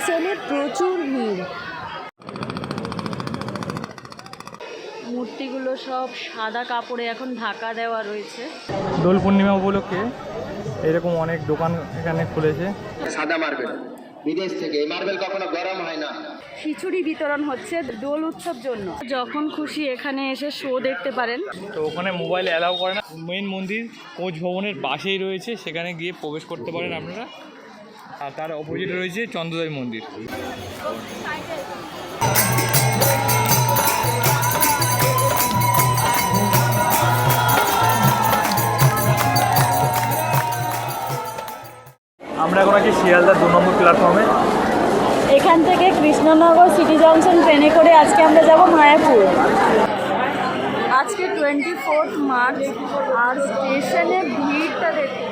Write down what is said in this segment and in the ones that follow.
স্টেশনে প্রচুর ভিড়। মূর্তিগুলো সব সাদা কাপড়ে এখন ঢাকা দেওয়া রয়েছে। দোল পূর্ণিমা উপলক্ষে এরকম অনেক দোকান এখানে খুলেছে। সাদা মার্বেল। বিদেশ থেকে। এই মার্বেল কখনো গরম হয় না। খিচুড়ি বিতরণ হচ্ছে দোল উৎসব জন্য। যখন খুশি এখানে এসে শো দেখতে পারেন। তো ওখানে মোবাইল অ্যালাউ করে না। মেইন মন্দির কোচ ভবনের পাশেই রয়েছে। সেখানে গিয়ে প্রবেশ করতে পারেন আপনারা। আর তার অপোজিটে রয়েছে চন্দ্রদয় মন্দির। আমরা এখন আছি শিয়ালদার দু নম্বর প্ল্যাটফর্মে। এখান থেকে কৃষ্ণনগর সিটি জংশন ট্রেনে করে আজকে আমরা যাব মায়াপুর। আজকে টোয়েন্টি ফোর্থ মার্চ আর স্টেশনে ভিড়টা দেখুন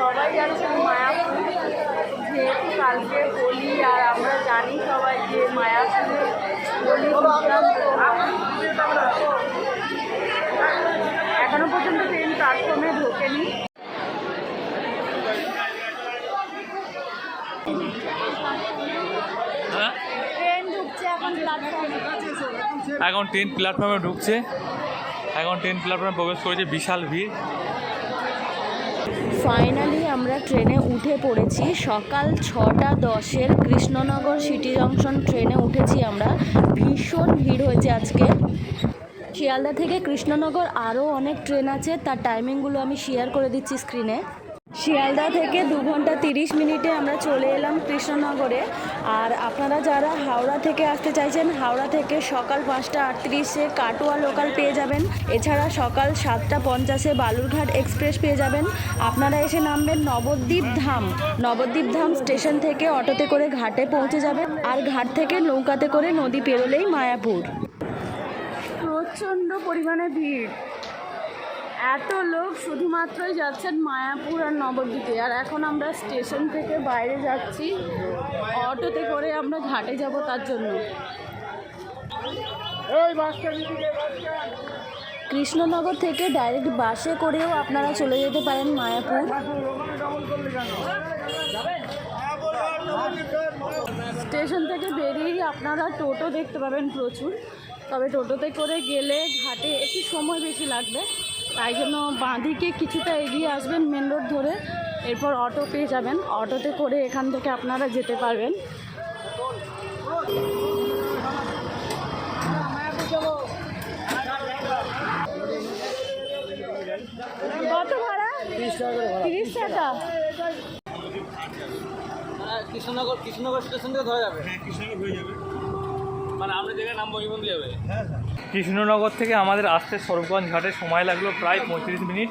সবাই যাচ্ছে মায়াপুর যেহেতু কালকে হোলি আর আমরা জানি সবাই যে মায়াপুরে হোলি দুর্দান্ত এখনও পর্যন্ত ট্রেন প্ল্যাটফর্মে ঢোকেনি। হ্যাঁ ট্রেন ঢুকছে এখন এখন ট্রেন প্ল্যাটফর্মে ঢুকছে। এখন ট্রেন প্ল্যাটফর্মে প্রবেশ করেছে বিশাল ভিড়। ফাইনালি আমরা ট্রেনে উঠে পড়েছি। সকাল ছটা দশের কৃষ্ণনগর সিটি জংশন ট্রেনে উঠেছি আমরা। ভীষণ ভিড় হয়েছে আজকে। শিয়ালদা থেকে কৃষ্ণনগর আরও অনেক ট্রেন আছে। তার টাইমিংগুলো আমি শেয়ার করে দিচ্ছি স্ক্রিনে শিয়ালদা থেকে দু ঘণ্টা তিরিশ মিনিটে আমরা চলে এলাম কৃষ্ণনগরে। আর আপনারা যারা হাওড়া থেকে আসতে চাইছেন, হাওড়া থেকে সকাল পাঁচটা আটত্রিশে কাটোয়া লোকাল পেয়ে যাবেন। এছাড়া সকাল সাতটা পঞ্চাশে বালুরঘাট এক্সপ্রেস পেয়ে যাবেন। আপনারা এসে নামবেন নবদ্বীপ ধাম। নবদ্বীপ ধাম স্টেশন থেকে অটোতে করে ঘাটে পৌঁছে যাবেন। আর ঘাট থেকে নৌকাতে করে নদী পেরোলেই মায়াপুর। প্রচণ্ড পরিমাণে ভিড়। এত লোক শুধুমাত্রই যাচ্ছেন মায়াপুর আর নবদ্বীপে। আর এখন আমরা স্টেশন থেকে বাইরে যাচ্ছি। অটোতে করে আমরা ঘাটে যাব তার জন্য। কৃষ্ণনগর থেকে ডাইরেক্ট বাসে করেও আপনারা চলে যেতে পারেন মায়াপুর। স্টেশন থেকে বেরিয়েই আপনারা টোটো দেখতে পাবেন প্রচুর। তবে টোটোতে করে গেলে ঘাটে একটু সময় বেশি লাগবে। তাই জন্য বাঁদিকে কিছুটা এগিয়ে আসবেন মেন রোড ধরে এরপর অটো পেয়ে যাবেন। অটোতে করে এখান থেকে আপনারা যেতে পারবেন। কত ভাড়া? তিরিশ টাকা কৃষ্ণনগর কৃষ্ণনগর স্টেশন থেকে ধরা যাবে। হ্যাঁ কৃষ্ণনগর হয়ে যাবে। মানে আমরা নামবো মন্দির কৃষ্ণনগর থেকে আমাদের আসতে সরবগঞ্জ ঘাটে সময় লাগল প্রায় পঁয়ত্রিশ মিনিট।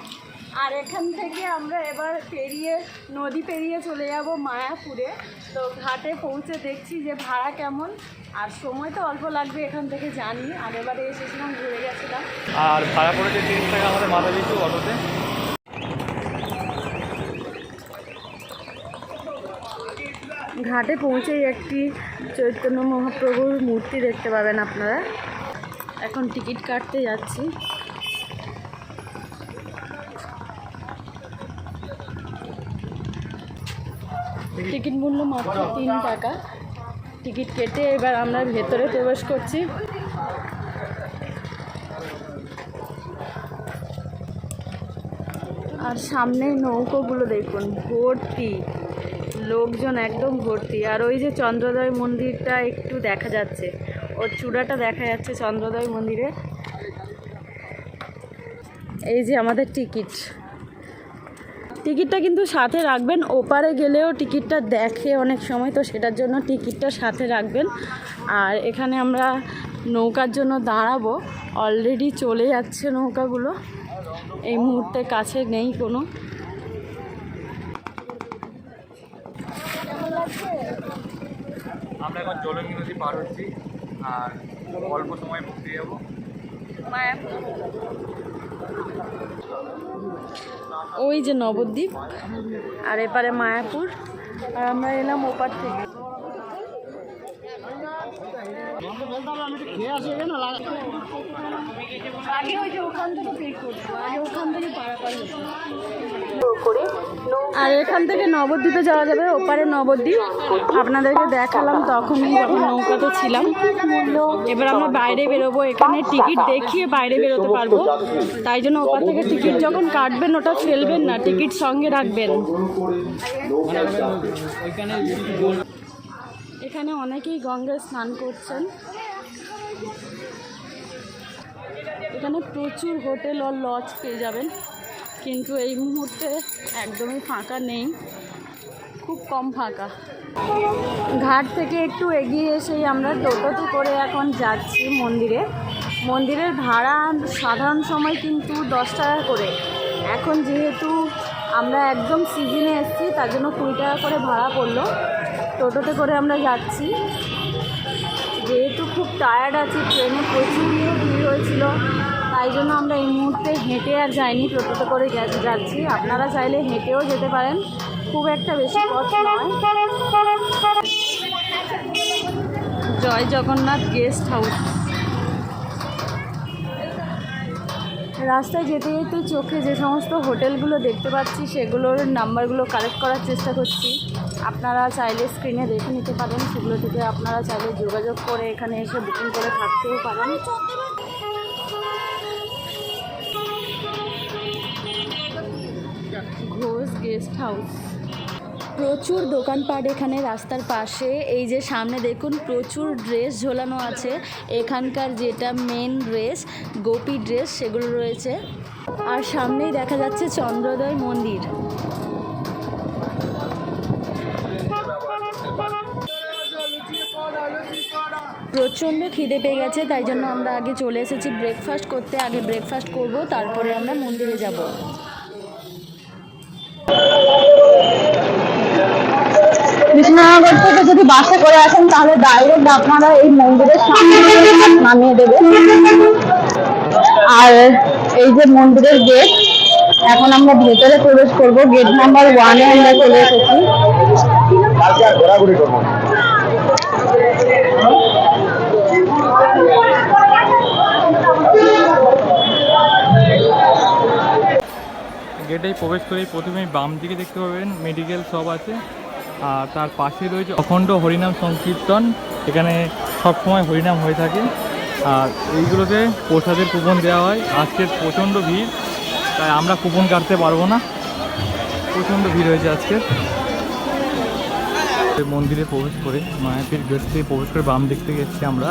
আর এখান থেকে আমরা এবার পেরিয়ে নদী পেরিয়ে চলে যাব মায়াপুরে। তো ঘাটে পৌঁছে দেখছি যে ভাড়া কেমন আর সময় তো অল্প লাগবে এখান থেকে জানি। আর এবারে এসেছিলাম ঘুরে গেছিলাম। আর ভাড়া পড়েছে তিরিশ টাকা আমাদের মাথা পিছু অটোতে। ঘাটে পৌঁছেই একটি চৈতন্য মহাপ্রভুর মূর্তি দেখতে পাবেন আপনারা। এখন টিকিট কাটতে যাচ্ছি। টিকিট মূল্য মাত্র তিন টাকা। টিকিট কেটে এবার আমরা ভেতরে প্রবেশ করছি। আর সামনে নৌকোগুলো দেখুন, ভর্তি। লোকজন একদম ভর্তি। আর ওই যে চন্দ্রোদয় মন্দিরটা একটু দেখা যাচ্ছে। ওর চূড়াটা দেখা যাচ্ছে চন্দ্রোদয় মন্দিরে। এই যে আমাদের টিকিট। টিকিটটা কিন্তু সাথে রাখবেন। ওপারে গেলেও টিকিটটা দেখে অনেক সময়, তো সেটার জন্য টিকিটটা সাথে রাখবেন। আর এখানে আমরা নৌকার জন্য দাঁড়াবো। অলরেডি চলে যাচ্ছে নৌকাগুলো। এই মুহূর্তে কাছে নেই কোনো। আমরা এখন জলঙ্গি নদী পার হচ্ছি, আর অল্প সময় মুক্তি যাব ওই যে নবদ্বীপ, আর এপারে মায়াপুর, আর আমরা এলাম ওপার থেকে আগে ওই যে ওখান থেকে পিক করব আগে ওখান থেকে পারাপার হতো আর এখান থেকে নবদ্বীপে যাওয়া যাবে, ওপারে নবদ্বীপ। আপনাদেরকে দেখালাম তখনই যখন নৌকাতে ছিলাম। এবার আমরা বাইরে বেরোবো, এখানে টিকিট দেখিয়ে বাইরে বেরোতে পারব। তাই জন্য ওপার থেকে টিকিট যখন কাটবেন, ওটা ফেলবেন না, টিকিট সঙ্গে রাখবেন। এখানে অনেকেই গঙ্গায় স্নান করছেন। এখানে প্রচুর হোটেল আর লজ পেয়ে যাবেন। কিন্তু এই মুহূর্তে একদমই ফাঁকা নেই। খুব কম ফাঁকা। ঘাট থেকে একটু এগিয়ে এসেই আমরা টোটোতে করে এখন যাচ্ছি মন্দিরে। মন্দিরের ভাড়া সাধারণ সময় কিন্তু দশ টাকা করে। এখন যেহেতু আমরা একদম সিজনে এসেছি, তার জন্য কুড়ি টাকা করে ভাড়া পড়ল। টোটোতে করে আমরা যাচ্ছি। যেহেতু খুব টায়ার্ড আছি, ট্রেনে প্রচুর ভিড় হয়েছিল। তাই জন্য আমরা এই মুহূর্তে হেঁটে আর যাইনি টোটোতে করে যাচ্ছি। আপনারা চাইলে হেঁটেও যেতে পারেন। খুব একটা বেশি পথ নয়। Jai Jagannath guest house. রাস্তায় যেতে যেতে চোখে যে সমস্ত হোটেলগুলো দেখতে পাচ্ছি, সেগুলোর নাম্বারগুলো কালেক্ট করার চেষ্টা করছি। আপনারা চাইলে স্ক্রিনে দেখে নিতে পারেন, সেগুলো থেকে আপনারা চাইলে যোগাযোগ করে এখানে এসে বুকিং করে থাকতেও পারেন। Guest house. প্রচুর দোকানপাট এখানে রাস্তার পাশে। এই যে সামনে দেখুন, প্রচুর ড্রেস ঝোলানো আছে। এখানকার যেটা মেন ড্রেস গোপী ড্রেস সেগুলো রয়েছে। আর সামনেই দেখা যাচ্ছে চন্দ্রোদয় মন্দির। প্রচণ্ড খিদে পেয়ে গেছে, তাই জন্য আমরা আগে চলে এসেছি। ব্রেকফাস্ট করতে, আগে ব্রেকফাস্ট করব, তারপরে আমরা মন্দিরে যাব। কৃষ্ণনগর থেকে যদি বাসে করে আসেন, তাহলে ডাইরেক্ট আপনারা এই মন্দিরের সামনে নামিয়ে দেবে। আর এই যে মন্দিরের গেট এখন আমরা ভেতরে প্রবেশ করব। গেট নাম্বার ওয়ানে আমরা চলে এসেছি। করব গেটেই প্রবেশ করেই প্রথমেই বাম দিকে দেখতে পাবেন। মেডিকেল শপ আছে। আর তার পাশে রয়েছে অখণ্ড হরিনাম সংকীর্তন, এখানে সবসময় হরিনাম হয়ে থাকে। আর এইগুলোতে প্রসাদের কুপন দেওয়া হয়। আজকের প্রচণ্ড ভিড়, তাই আমরা কুপন কাটতে পারব না। প্রচণ্ড ভিড় হয়েছে আজকে। মন্দিরে প্রবেশ করে, মায়াপীর গেট থেকে প্রবেশ করে বাম দিক থেকে এসেছি আমরা।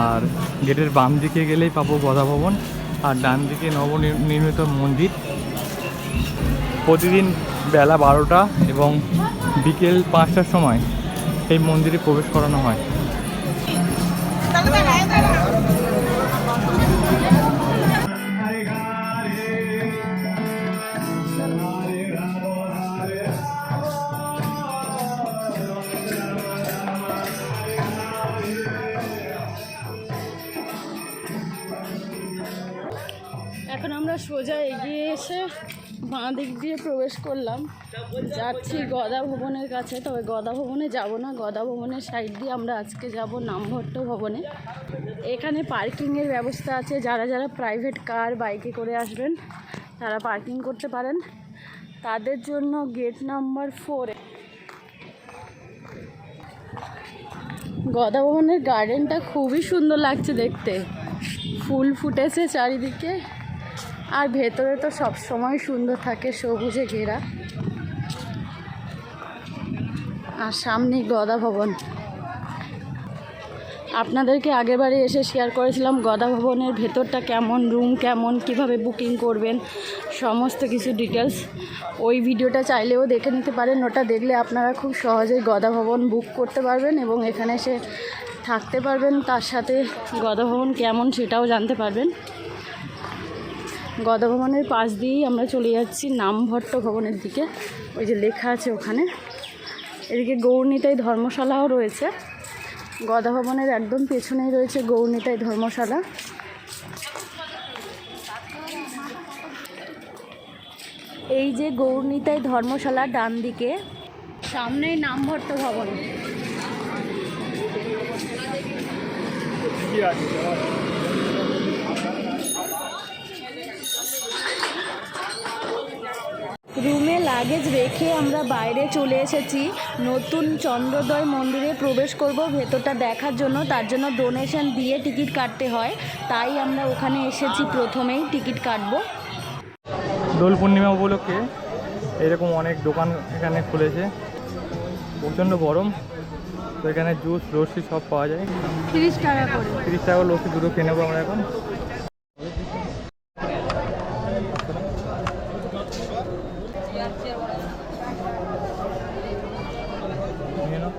আর গেটের বাম দিকে গেলেই পাবো গদা ভবন, আর ডান দিকে নবনির্মিত মন্দির। প্রতিদিন বেলা বারোটা এবং বিকেল পাঁচটার সময় এই মন্দিরে প্রবেশ করানো হয়। এখন আমরা সোজা এগিয়ে এসে বাঁ দিক দিয়ে প্রবেশ করলাম। যাচ্ছি গদা ভবনের কাছে, তবে গদা ভবনে যাব না। গদা ভবনের সাইড দিয়ে আমরা আজকে যাব নামভট্ট ভবনে। এখানে পার্কিংয়ের ব্যবস্থা আছে। যারা যারা প্রাইভেট কার বাইকে করে আসবেন, তারা পার্কিং করতে পারেন। তাদের জন্য গেট নাম্বার ফোরে গদা ভবনের গার্ডেনটা খুবই সুন্দর লাগছে দেখতে। ফুল ফুটেছে চারিদিকে। আর ভেতরে তো সব সময় সুন্দর থাকে সবুজে ঘেরা। আর সামনেই গদা ভবন। আপনাদেরকে আগেরবারে এসে শেয়ার করেছিলাম গদা ভবনের ভেতরটা কেমন রুম কেমন, কীভাবে বুকিং করবেন, সমস্ত কিছু ডিটেলস ওই ভিডিওটা চাইলেও দেখে নিতে পারেন, ওটা দেখলে আপনারা খুব সহজেই গদা ভবন বুক করতে পারবেন এবং এখানে এসে থাকতে পারবেন। তার সাথে গদা ভবন কেমন সেটাও জানতে পারবেন। গদা ভবনের পাশ দিয়েই আমরা চলে যাচ্ছি নামভট্ট ভবনের দিকে। ওই যে লেখা আছে ওখানে। এদিকে গৌরনীতাই ধর্মশালাও রয়েছে। গদা ভবনের একদম পেছনেই রয়েছে গৌরনীতাই ধর্মশালা। এই যে গৌরনীতাই ধর্মশালা ডান দিকে, সামনেই নামভট্ট ভবন কি আছে রুমে লাগেজ রেখে আমরা বাইরে চলে এসেছি। নতুন চন্দ্রোদয় মন্দিরে প্রবেশ করব ভেতরটা দেখার জন্য। তার জন্য ডোনেশন দিয়ে টিকিট কাটতে হয়। তাই আমরা ওখানে এসেছি প্রথমেই টিকিট কাটব। দোল পূর্ণিমা উপলক্ষে এরকম অনেক দোকান এখানে খুলেছে। প্রচণ্ড গরম। তো এখানে জুস লস্যি সব পাওয়া যায়। তিরিশ টাকা করে। তিরিশ টাকা লস্যি দুটো কিনে নেব আমরা এখন নিয়ে নাও।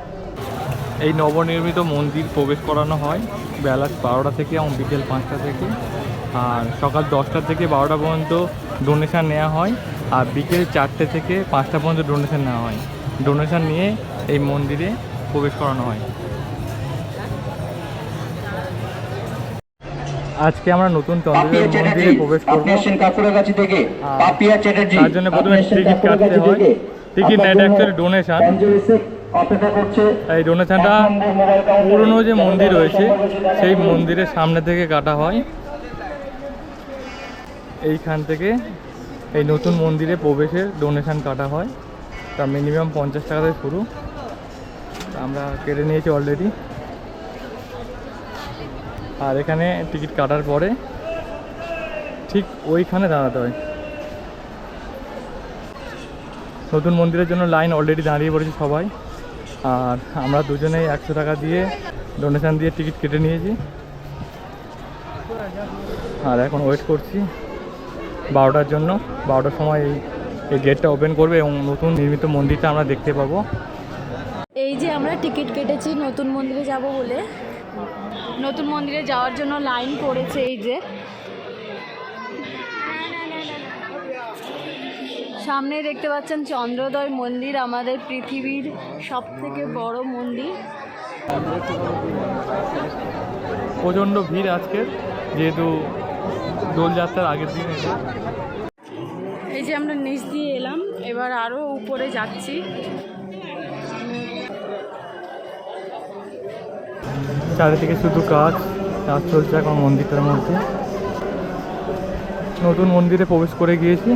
এই নবনির্মিত মন্দির প্রবেশ করানো হয় বেলা বারোটা থেকে এবং বিকেল পাঁচটা থেকে। আর সকাল দশটা থেকে বারোটা পর্যন্ত ডোনেশান নেওয়া হয় আর বিকেল চারটে থেকে পাঁচটা পর্যন্ত ডোনেশান নেওয়া হয়। ডোনেশান নিয়ে এই মন্দিরে প্রবেশ করানো হয়। আজকে আমরা নতুন চন্দ্রদেব মন্দিরে প্রবেশ করব। কাকুরাগাছি থেকে। পাপিয়া চ্যাটার্জি তার জন্য প্রথমে টিকিট কাটতে হয়। টিকিট জন্য এই ডোনেশনটা পুরনো যে মন্দির রয়েছে সেই মন্দিরের সামনে থেকে কাটা হয়। এইখান থেকে এই নতুন মন্দিরে প্রবেশের ডোনেশন কাটা হয়। তা মিনিমাম পঞ্চাশ টাকা থেকে শুরু। আমরা কেটে নিয়েছি অলরেডি আর এখানে টিকিট কাটার পরে ঠিক ওইখানে দাঁড়াতে হয়। নতুন মন্দিরের জন্য লাইন অলরেডি দাঁড়িয়ে পড়েছে সবাই। আর আমরা দুজনেই একশো টাকা দিয়ে ডোনেশান দিয়ে টিকিট কেটে নিয়েছি। আর এখন ওয়েট করছি বারোটার জন্য। বারোটার সময় এই এই গেটটা ওপেন করবে এবং নতুন নির্মিত মন্দিরটা আমরা দেখতে পাবো। এই যে আমরা টিকিট কেটেছি নতুন মন্দিরে যাব বলে। নতুন মন্দিরে যাওয়ার জন্য লাইন পড়েছে এই যে। সামনে দেখতে পাচ্ছেন চন্দ্রোদয় মন্দির আমাদের পৃথিবীর সব থেকে বড় মন্দির। প্রচণ্ড ভিড় আজকের যেহেতু দোলযাত্রার আগের দিন। এই যে আমরা নিচ দিয়ে এলাম এবার আরও উপরে যাচ্ছি। চারিদিকে শুধু কাজ কাজ চলছে এখন মন্দিরটার মধ্যে। নতুন মন্দিরে প্রবেশ করে গিয়েছি।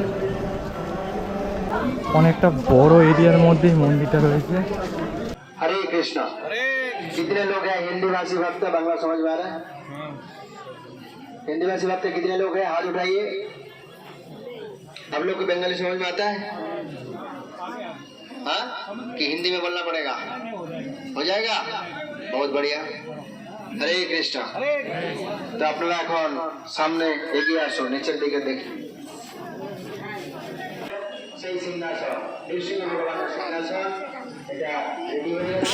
অনেকটা বড় এরিয়ার মধ্যেই মন্দিরটা রয়েছে हरे कृष्णा कितने लोग हैं हिंदी भाषी भक्त बांग्ला समझ में आ रहा है हिंदी भाषी भक्त कितने लोग हैं हाथ उठाइए आप लोग को बंगाली समझ में आता है हाँ कि हिंदी में बोलना पड़ेगा हो जाएगा बहुत बढ़िया হরে কৃষ্ণ তো আপনারা এখন সামনে এগিয়ে আসো নিচের দিকে দেখি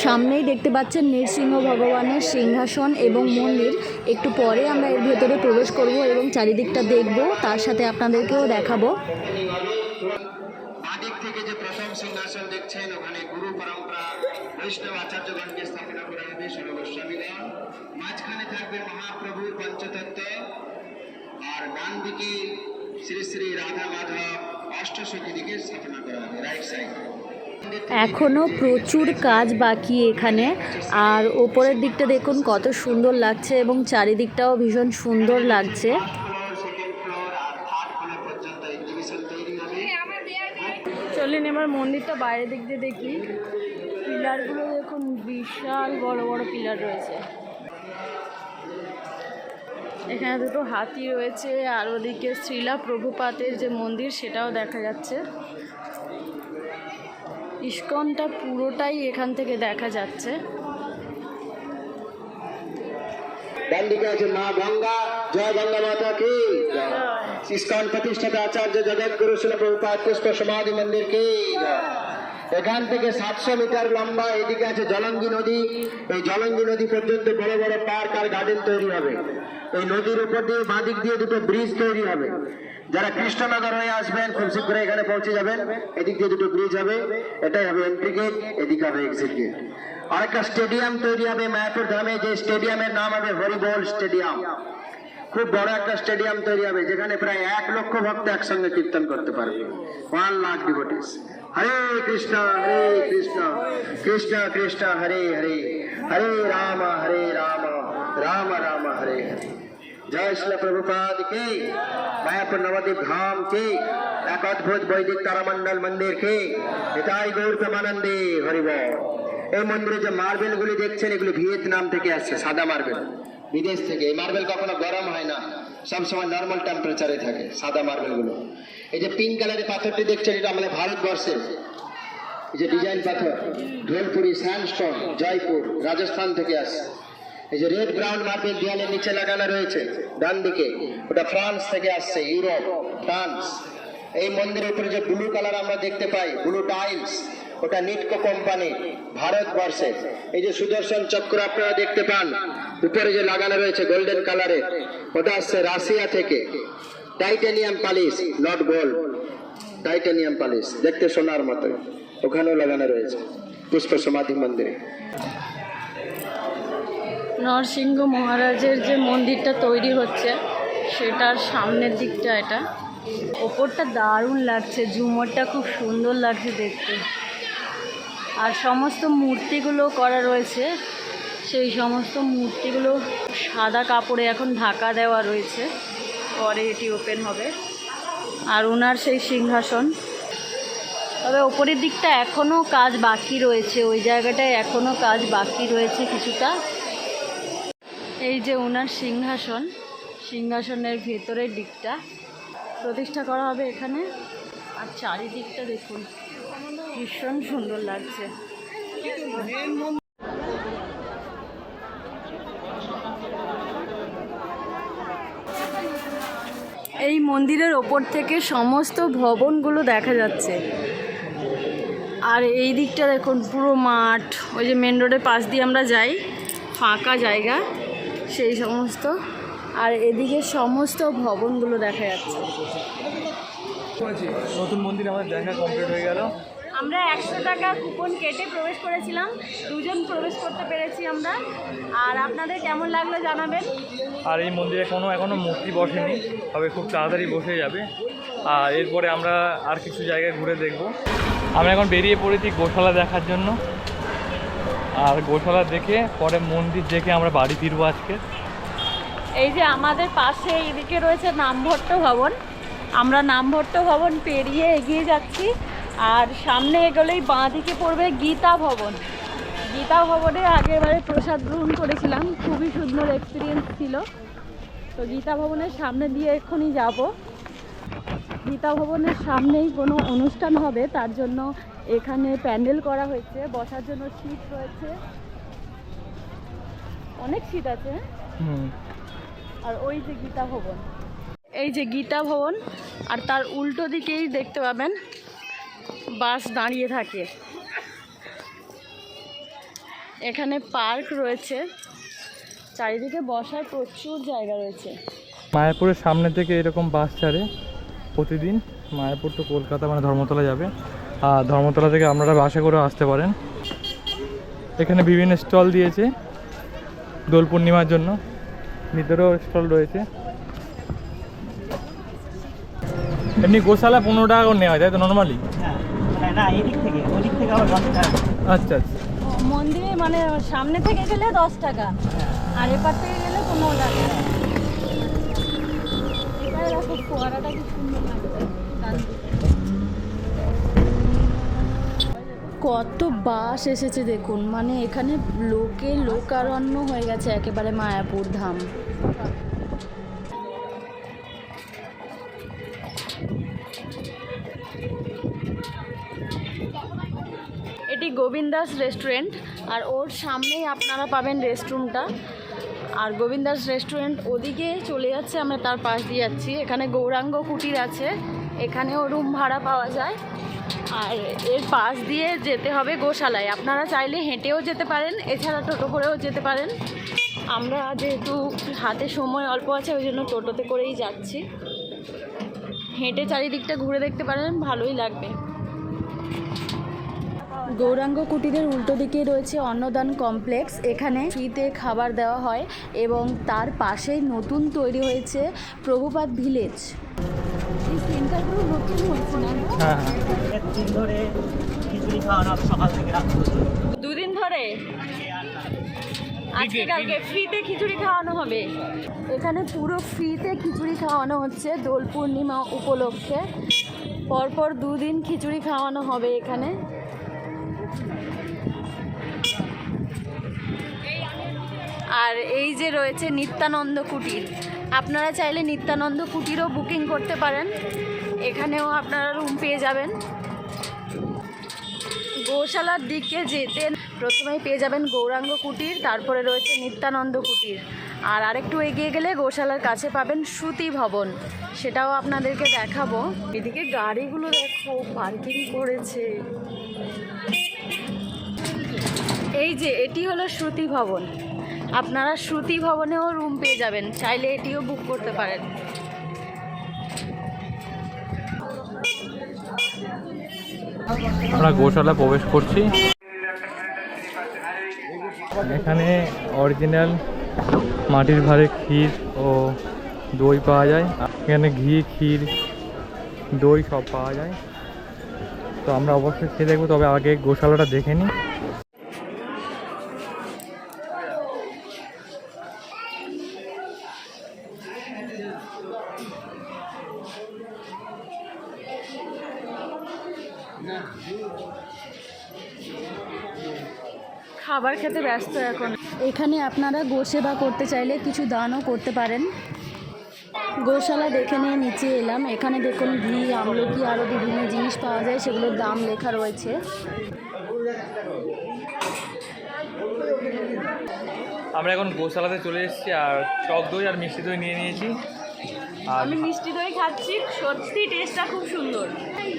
সামনেই দেখতে পাচ্ছেন নৃসিংহ ভগবানের সিংহাসন এবং মন্দির। একটু পরে আমরা এর ভেতরে প্রবেশ করব এবং চারিদিকটা দেখব, তার সাথে আপনাদেরকেও দেখাবো। মহাপ্রভুর পঞ্চতত্ত্ব, আর ডান দিকে শ্রী শ্রী রাধা মাধব সাইড এখনও প্রচুর কাজ বাকি এখানে। আর ওপরের দিকটা দেখুন, কত সুন্দর লাগছে এবং চারিদিকটাও ভীষণ সুন্দর লাগছে। চলেন এবার মন্দিরটা বাইরের দিক দিয়ে দেখি। পিলারগুলো দেখুন, বিশাল বড় বড় পিলার রয়েছে। এখানে দুটো হাতি রয়েছে আর ওদিকে শ্রীলা প্রভুপাতের যে মন্দির সেটাও দেখা যাচ্ছে। ইস্কনটা পুরোটাই এখান থেকে দেখা যাচ্ছে। ডান দিকে আছে মা গঙ্গা জয় গঙ্গা মাতা কি? ইস্কন প্রতিষ্ঠাতা আচার্য জগৎগুরু শিল প্রভুপাদ পুষ্প সমাধি মন্দির কি? এখান থেকে সাতশো মিটার লম্বা এদিকে আছে জলঙ্গি নদী। এই জলঙ্গি নদী পর্যন্ত বড় বড় পার্ক আর গার্ডেন তৈরি হবে। এই নদীর উপর দিয়ে বাঁদিক দিয়ে দুটো ব্রিজ তৈরি হবে। যারা কৃষ্ণনগর হয়ে আসবেন, খুব শীঘ্র এখানে পৌঁছে যাবেন। এদিক দিয়ে দুটো ব্রিজ হবে। এটাই হবে এন্ট্রি গেট এদিকে হবে এক্সিট গেট আরেকটা স্টেডিয়াম তৈরি হবে মায়াপুর ধামে। যে স্টেডিয়ামের নাম হবে হরিবোল স্টেডিয়াম। খুব বড় একটা স্টেডিয়াম তৈরি হবে, যেখানে প্রায় এক লক্ষ ভক্ত একসঙ্গে কীর্তন করতে পারবে। One lakh devotees Hare Krishna Hare Krishna. Krishna Krishna, Hare Hare. Hare Ram Hare Ram. Ram Ram, Hare Hare. জয় শ্রী প্রভুপাদ কে। মায়াপুর নবদ্বীপ ধাম কে। এক অদ্ভুত বৈদিক তারামণ্ডল মন্দির কে। এটাই গৌর প্রেমানন্দে হরিব। এই মন্দিরে যে মার্বেল গুলি দেখছেন, এগুলি ভিয়েতনাম থেকে আসছে, সাদা মার্বেল। বিদেশ থেকে। এই মার্বেল কখনো গরম হয় না। সবসময় নর্মাল টেম্পারেচারে থাকে, সাদা মার্বেলগুলো এই যে পিঙ্ক কালারের পাথরটি দেখছেন, এটা আমাদের ভারতবর্ষের। এই যে ডিজাইন পাথর, ঢোলপুরি স্যান্ডস্টোন জয়পুর, রাজস্থান থেকে আসছে। এই যে রেড ব্রাউন মার্বেল দেয়ালের নিচে লাগানো রয়েছে ডান দিকে ওটা ফ্রান্স থেকে আসছে ইউরোপ ফ্রান্স এই মন্দিরের উপরে যে ব্লু কালার আমরা দেখতে পাই ব্লু টাইলস ওটা নিটকো কোম্পানি ভারতবর্ষে এই যে সুদর্শন চক্র আপনারা দেখতে পান, উপরে যে লাগানো রয়েছে গোল্ডেন কালারের ওটা আসছে রাশিয়া থেকে। Titanium polish not gold titanium polish দেখতে সোনার মতো ওখানেও লাগানো রয়েছে। পুষ্প সমাধি মন্দিরে। নরসিংহ মহারাজের যে মন্দিরটা তৈরি হচ্ছে, সেটার সামনের দিকটা এটা। ওপরটা দারুণ লাগছে, ঝুমরটা খুব সুন্দর লাগছে দেখতে। আর সমস্ত মূর্তিগুলো করা রয়েছে, সেই সমস্ত মূর্তিগুলো সাদা কাপড়ে এখন ঢাকা দেওয়া রয়েছে। পরে এটি ওপেন হবে। আর ওনার সেই সিংহাসন। তবে ওপরের দিকটা এখনও কাজ বাকি রয়েছে। ওই জায়গাটায় এখনও কাজ বাকি রয়েছে কিছুটা। এই যে ওনার সিংহাসন, সিংহাসনের ভেতরের দিকটা। প্রতিষ্ঠা করা হবে এখানে। আর চারিদিকটা দেখুন, ভীষণ সুন্দর লাগছে এই মন্দিরের ওপর থেকে সমস্ত ভবনগুলো দেখা যাচ্ছে। আর এই দিকটা দেখুন, পুরো মাঠ, ওই যে মেন রোডের পাশ দিয়ে আমরা যাই, ফাঁকা জায়গা, সেই সমস্ত। আর এদিকে সমস্ত ভবনগুলো দেখা যাচ্ছে। নতুন মন্দির আমাদের দেখা কমপ্লিট হয়ে গেল। আমরা একশো টাকা কুপন কেটে প্রবেশ করেছিলাম। দুজন প্রবেশ করতে পেরেছি আমরা। আর আপনাদের কেমন লাগল জানাবেন? আর এই মন্দিরে কোনো এখনও মূর্তি বসেনি। তবে খুব তাড়াতাড়ি বসে যাবে। আর এরপরে আমরা আর কিছু জায়গায় ঘুরে দেখব। আমরা এখন বেরিয়ে পড়েছি গোশালা দেখার জন্য। আর গোশালা দেখে পরে মন্দির দেখে আমরা বাড়ি ফিরবো আজকে। এই যে আমাদের পাশে এইদিকে রয়েছে নামভট্ট ভবন। আমরা নামভট্ট ভবন পেরিয়ে এগিয়ে যাচ্ছি। আর সামনে এগোলেই বাঁ দিকে পড়বে গীতা ভবন। গীতা ভবনে আগেরবারে প্রসাদ গ্রহণ করেছিলাম। খুবই সুন্দর এক্সপিরিয়েন্স ছিল। তো গীতা ভবনের সামনে দিয়ে এক্ষুনি যাব। গীতা ভবনের সামনেই কোনো অনুষ্ঠান হবে তার জন্য এখানে প্যান্ডেল করা হয়েছে বসার জন্য সিট রয়েছে। অনেক সিট আছে হ্যাঁ? আর ওই যে গীতা ভবন। এই যে গীতা ভবন আর তার উল্টো দিকেই দেখতে পাবেন বাস দাঁড়িয়ে থাকে। এখানে পার্ক রয়েছে। চারিদিকে বসার প্রচুর জায়গা রয়েছে। মায়াপুরের সামনে থেকে এরকম বাস ছাড়ে প্রতিদিন। মায়াপুর তো কলকাতা মানে ধর্মতলা যাবে। আর ধর্মতলা থেকে আপনারা বাসে করে আসতে পারেন। এখানে বিভিন্ন স্টল দিয়েছে দোল পূর্ণিমার জন্য। ভিতরেও স্টল রয়েছে। এমনি গোশালা পনেরো টাকা করে নেওয়া তাই তো? নর্মালি না এদিক থেকে ওদিক থেকে আবার দশ টাকা। আচ্ছা আচ্ছা। মন্দিরে মানে সামনে থেকে গেলে দশ টাকা আর এপার থেকে গেলে পনেরো টাকা। এবারে দেখো ফোয়ারাটা কি সুন্দর লাগছে কত বাস এসেছে দেখুন মানে এখানে লোকে লোকারণ্য হয়ে গেছে একেবারে মায়াপুর ধাম। গোবিন্দাস রেস্টুরেন্ট আর ওর সামনেই আপনারা পাবেন রেস্টরুমটা আর গোবিন্দাস রেস্টুরেন্ট ওদিকে চলে যাচ্ছে, আমরা তার পাশ দিয়ে যাচ্ছি। এখানে গৌরাঙ্গ কুটির আছে, এখানেও রুম ভাড়া পাওয়া যায়। আর এর পাশ দিয়ে যেতে হবে গোশালায়। আপনারা চাইলে হেঁটেও যেতে পারেন, এছাড়া টোটো করেও যেতে পারেন। আমরা যেহেতু হাতে সময় অল্প আছে, ওই জন্য টোটোতে করেই যাচ্ছি। হেঁটে চারিদিকটা ঘুরে দেখতে পারেন, ভালোই লাগবে। গৌরাঙ্গ কুটিরের উল্টো দিকে রয়েছে অন্নদান কমপ্লেক্স। এখানে ফ্রিতে খাবার দেওয়া হয় এবং তার পাশেই নতুন তৈরি হয়েছে প্রভুপাত ভিলেজ। হ্যাঁ হ্যাঁ। দুদিন ধরে? আজকে কালকে ফ্রিতে খিচুড়ি খাওয়ানো হবে। এখানে পুরো ফ্রিতে খিচুড়ি খাওয়ানো হচ্ছে দোল পূর্ণিমা উপলক্ষে। পরপর দুদিন খিচুড়ি খাওয়ানো হবে এখানে। আর এই যে রয়েছে নিত্যানন্দ কুটির। আপনারা চাইলে নিত্যানন্দ কুটিরও বুকিং করতে পারেন। এখানেও আপনারা রুম পেয়ে যাবেন। গোশালার দিকে যেতে প্রথমেই পেয়ে যাবেন গৌরাঙ্গ কুটির, তারপরে রয়েছে নিত্যানন্দ কুটির। আর আরেকটু এগিয়ে গেলে গোশালার কাছে পাবেন শ্রুতি ভবন। সেটাও আপনাদেরকে দেখাবো। এদিকে গাড়িগুলো দেখো পার্কিং করেছে। এই যে, এটি হলো শ্রুতি ভবন। আপনারা শ্রুতি ভবনেও রুম পেয়ে যাবেন। চাইলে এটিও বুক করতে পারেন। আমরা গোশালা প্রবেশ করছি। এখানে অরিজিনাল মাটির ভারে ক্ষীর ও দই পাওয়া যায়। এখানে ঘি, ক্ষীর, দই সব পাওয়া যায়। তো আমরা অবশ্যই খেয়ে দেখব, তবে আগে গোশালাটা দেখে নিই। খেতে ব্যস্ত এখন। এখানে আপনারা গোসেবা করতে চাইলে কিছু দানও করতে পারেন। গোশালা দেখে নিয়ে নিচে এলাম। এখানে দেখুন ঘি আমলকি আরও বিভিন্ন জিনিস পাওয়া যায় সেগুলোর দাম লেখা রয়েছে। আমরা এখন গোশালাতে চলে এসেছি আর টক দই আর মিষ্টি দই নিয়ে নিয়েছি। আমি মিষ্টি দই খাচ্ছি সত্যি টেস্টটা খুব সুন্দর।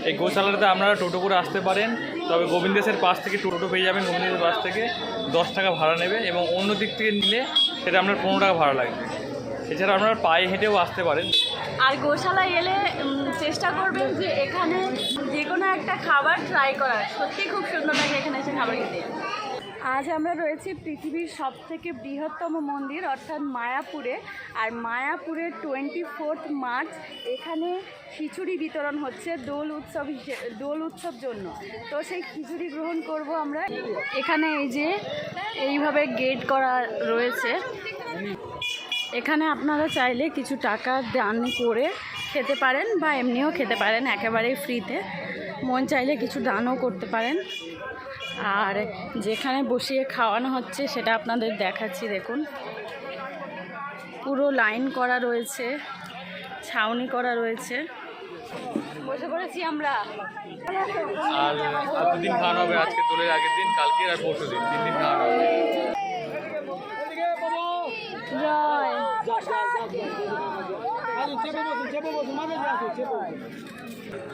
এই গোশালাতে আপনারা টোটো করে আসতে পারেন, তবে গোবিন্দেশের পাশ থেকে টোটো পেয়ে যাবেন গোবিন্দেশের পাশ থেকে, দশ টাকা ভাড়া নেবে এবং অন্য দিক থেকে নিলে সেটা আপনার পনেরো টাকা ভাড়া লাগবে। এছাড়া আপনারা পায়ে হেঁটেও আসতে পারেন। আর গোশালায় এলে চেষ্টা করবেন যে এখানে যে কোনো একটা খাবার ট্রাই করার। সত্যি খুব সুন্দর লাগে এখানে এসে খাবার খেতে। আজ আমরা রয়েছি পৃথিবীর সব থেকে বৃহত্তম মন্দির, অর্থাৎ মায়াপুরে। আর মায়াপুরের টোয়েন্টি ফোর্থ মার্চ এখানে খিচুড়ি বিতরণ হচ্ছে দোল উৎসব দোল উৎসব জন্য। তো সেই খিচুড়ি গ্রহণ করব আমরা। এখানে এই যে এইভাবে গেট করা রয়েছে। এখানে আপনারা চাইলে কিছু টাকা দান করে খেতে পারেন বা এমনিও খেতে পারেন, একেবারেই ফ্রিতে মন চাইলে কিছু দানও করতে পারেন। আর যেখানে বসিয়ে খাওয়ানো হচ্ছে সেটা আপনাদের দেখাচ্ছি দেখুন। পুরো লাইন করা রয়েছে ছাউনি করা রয়েছে। বসে পড়েছি আমরা। আর আর দুদিন খাওয়ানো হবে আজকে দোলের আগের দিন কালকে আর পরশু দিন তিন দিন খাওয়ানো হবে।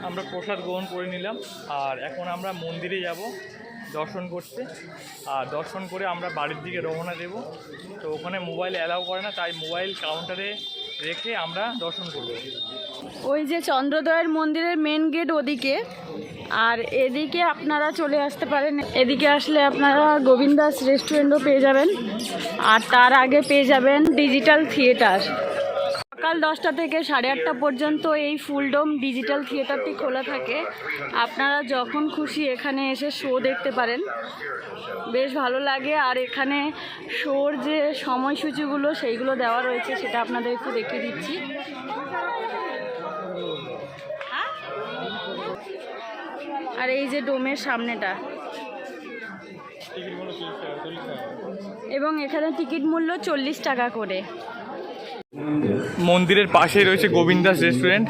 আমরা প্রসাদ গ্রহণ করে নিলাম আর এখন আমরা মন্দিরে যাব। দর্শন করতে আর দর্শন করে আমরা বাড়ির দিকে রওনা দেব। তো ওখানে মোবাইল অ্যালাউ করে না, তাই মোবাইল কাউন্টারে রেখে আমরা দর্শন করব। ওই যে চন্দ্রদয়ের মন্দিরের মেন গেট ওদিকে। আর এদিকে আপনারা চলে আসতে পারেন। এদিকে আসলে আপনারা গোবিন্দাস রেস্টুরেন্টও পেয়ে যাবেন। আর তার আগে পেয়ে যাবেন ডিজিটাল থিয়েটার সকাল দশটা থেকে সাড়ে আটটা পর্যন্ত এই ফুলডোম ডিজিটাল থিয়েটারটি খোলা থাকে। আপনারা যখন খুশি এখানে এসে শো দেখতে পারেন। বেশ ভালো লাগে। আর এখানে শোর যে সময়সূচিগুলো সেইগুলো দেওয়া রয়েছে সেটা আপনাদের একটু দেখিয়ে দিচ্ছি। আর এই যে ডোমের সামনেটা। এবং এখানে টিকিট মূল্য চল্লিশ টাকা করে। মন্দিরের পাশেই রয়েছে গোবিন্দাস রেস্টুরেন্ট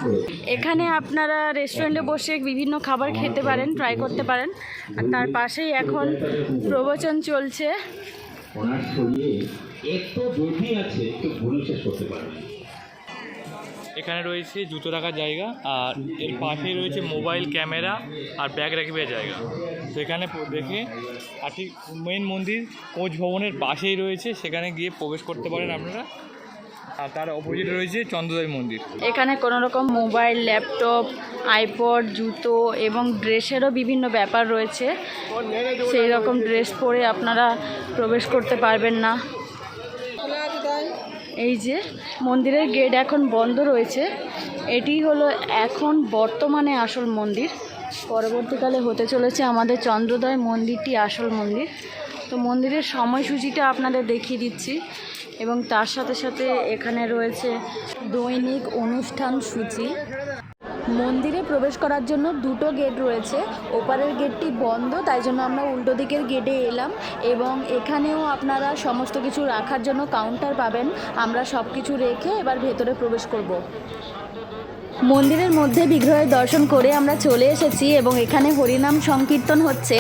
এখানে আপনারা রেস্টুরেন্টে বসে বিভিন্ন খাবার খেতে পারেন ট্রাই করতে পারেন। আর তার পাশেই এখন প্রবচন চলছে। ওনার শরীরে একটু বুদ্ধি আছে একটু ভুল শেষ করতে পারবে এখানে রয়েছে জুতো রাখার জায়গা আর এর পাশেই রয়েছে মোবাইল ক্যামেরা আর ব্যাগ রাখবার জায়গা। সেখানে দেখে আর ঠিক মেন মন্দির কোচ ভবনের পাশেই রয়েছে সেখানে গিয়ে প্রবেশ করতে পারেন আপনারা। আর তার অপোজিটে রয়েছে মন্দির। এখানে কোনো রকম মোবাইল, ল্যাপটপ, আইপড, জুতো এবং ড্রেসেরও বিভিন্ন ব্যাপার রয়েছে। সেই রকম ড্রেস পরে আপনারা প্রবেশ করতে পারবেন না। এই যে মন্দিরের গেট এখন বন্ধ রয়েছে। এটি হলো এখন বর্তমানে আসল মন্দির। পরবর্তীকালে হতে চলেছে আমাদের চন্দ্রোদয় মন্দিরটি আসল মন্দির। তো মন্দিরের সময়সূচিটা আপনাদের দেখিয়ে দিচ্ছি। এবং তার সাথে সাথে এখানে রয়েছে দৈনিক অনুষ্ঠান সূচি। মন্দিরে প্রবেশ করার জন্য দুটো গেট রয়েছে। ওপারের গেটটি বন্ধ, তাই জন্য আমরা উল্টো দিকের গেটে এলাম এবং এখানেও আপনারা সমস্ত কিছু রাখার জন্য কাউন্টার পাবেন। আমরা সব কিছু রেখে এবার ভেতরে প্রবেশ করব। মন্দিরের মধ্যে বিগ্রহের দর্শন করে আমরা চলে এসেছি এবং এখানে হরিনাম সংকীর্তন হচ্ছে।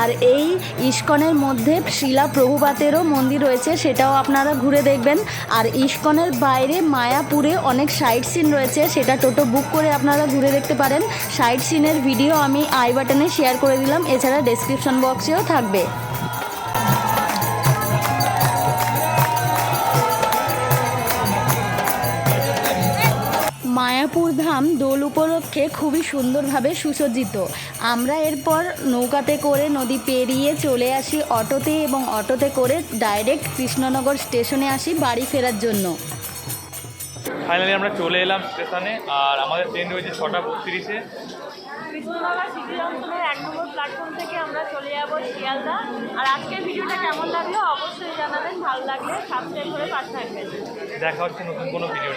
আর এই ইস্কনের মধ্যে শিলা প্রভুপাতেরও মন্দির রয়েছে, সেটাও আপনারা ঘুরে দেখবেন। আর ইস্কনের বাইরে মায়াপুরে অনেক সাইট সিন রয়েছে, সেটা টোটো বুক করে আপনারা ঘুরে দেখতে পারেন। সাইট সিনের ভিডিও আমি আই বাটনে শেয়ার করে দিলাম, এছাড়া ডেসক্রিপশন বক্সেও থাকবে। মায়াপুর ধাম দোল উপলক্ষে খুবই সুন্দরভাবে সুসজ্জিত। আমরা এরপর নৌকাতে করে নদী পেরিয়ে চলে আসি অটোতে এবং অটোতে করে ডাইরেক্ট কৃষ্ণনগর স্টেশনে আসি বাড়ি ফেরার জন্য। ফাইনালি আমরা চলে এলাম স্টেশনে আর আমাদের ট্রেন রয়েছে ছটা বত্রিশে। কৃষ্ণনগর সিটি জংশনের এক নম্বর প্ল্যাটফর্ম থেকে আমরা চলে যাব শিয়ালদা। আর আজকের ভিডিওটা কেমন লাগল অবশ্যই জানাবেন ভালো লাগলে সাবস্ক্রাইব করে পাশে থাকবেন। দেখা হচ্ছে নতুন কোনো ভিডিও